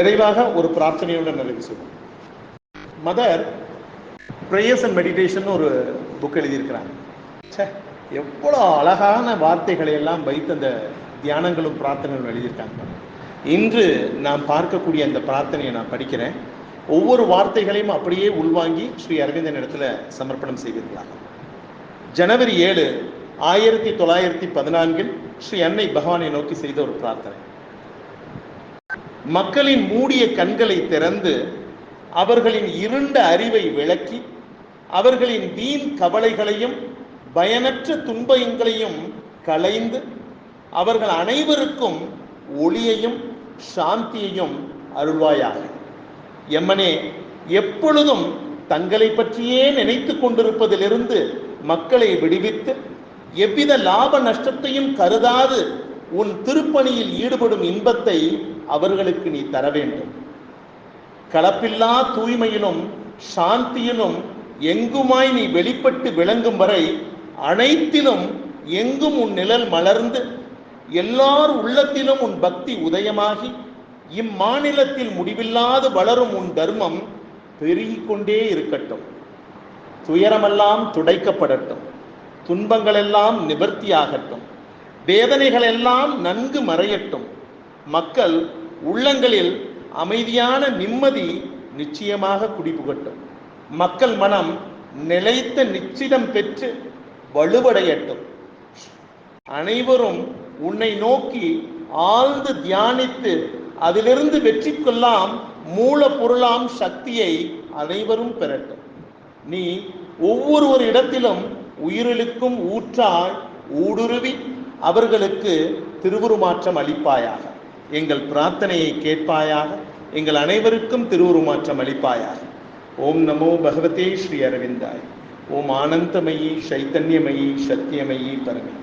நிறைவாக ஒரு பிரார்த்தனையோட நிறைவு செய்வோம். மதர் ப்ரேயர்ஸ் அண்ட் மெடிடேஷன் ஒரு புக் எழுதியிருக்கிறாங்க. ச்சே எவ்வளோ அழகான வார்த்தைகளை எல்லாம் வைத்து அந்த தியானங்களும் பிரார்த்தனைகளும் எழுதியிருக்காங்க இன்று நாம் பார்க்கக்கூடிய அந்த பிரார்த்தனையை நான் படிக்கிறேன். ஒவ்வொரு வார்த்தைகளையும் அப்படியே உள்வாங்கி ஸ்ரீ அரவிந்தன் இடத்துல சமர்ப்பணம் செய்திருக்கிறாங்க. ஜனவரி ஏழு ஆயிரத்தி தொள்ளாயிரத்தி பதினான்கில் ஸ்ரீ அன்னை பகவானை நோக்கி செய்த ஒரு பிரார்த்தனை. மக்களின் மூடிய கண்களை திறந்து அவர்களின் இருண்ட அறிவை விளக்கி அவர்களின் வீண் கவலைகளையும் பயனற்ற துன்பங்களையும் களைந்து அவர்கள் அனைவருக்கும் ஒளியையும் சாந்தியையும் அருள்வாயாக. எம்மனே எப்பொழுதும் தங்களை பற்றியே நினைத்து கொண்டிருப்பதிலிருந்து மக்களை விடுவித்து எவ்வித லாப நஷ்டத்தையும் கருதாது உன் திருப்பணியில் ஈடுபடும் இன்பத்தை அவர்களுக்கு நீ தர வேண்டும். கலப்பில்லா தூய்மையிலும் சாந்தியிலும் எங்குமாய் நீ வெளிப்பட்டு விளங்கும் வரை அனைத்திலும் எங்கும் உன் நிழல் மலர்ந்து எல்லார் உள்ளத்திலும் உன் பக்தி உதயமாகி இம்மாநிலத்தில் முடிவில்லாது வளரும் உன் தர்மம் பெருகிக்கொண்டே இருக்கட்டும். துயரமெல்லாம் துடைக்கப்படட்டும். துன்பங்களெல்லாம் நிவர்த்தியாகட்டும். வேதனைகளெல்லாம் நன்கு மறையட்டும். மக்கள் உள்ளங்களில் அமைதியான நிம்மதி நிச்சயமாக குடிபுகட்டும். மக்கள் மனம் நிலைத்த நிச்சிடம் பெற்று வலுவடையட்டும். அனைவரும் உன்னை நோக்கி ஆழ்ந்து தியானித்து அதிலிருந்து வெற்றி கொள்ளாம் மூல பொருளாம் சக்தியை அனைவரும் பெறட்டும். நீ ஒவ்வொருவர் இடத்திலும் உயிரிழுக்கும் ஊற்றாய் ஊடுருவி அவர்களுக்கு திருவுருமாற்றம் அளிப்பாயாக. எங்கள் பிரார்த்தனையை கேட்பாயாக எங்கள் அனைவருக்கும் திருவுருமாற்றம் அளிப்பாயாக. ஓம் நமோ பகவதே ஸ்ரீ அரவிந்தாய். ஓம் ஆனந்தமயி சைத்தன்யமயி சத்தியமயி பரமே.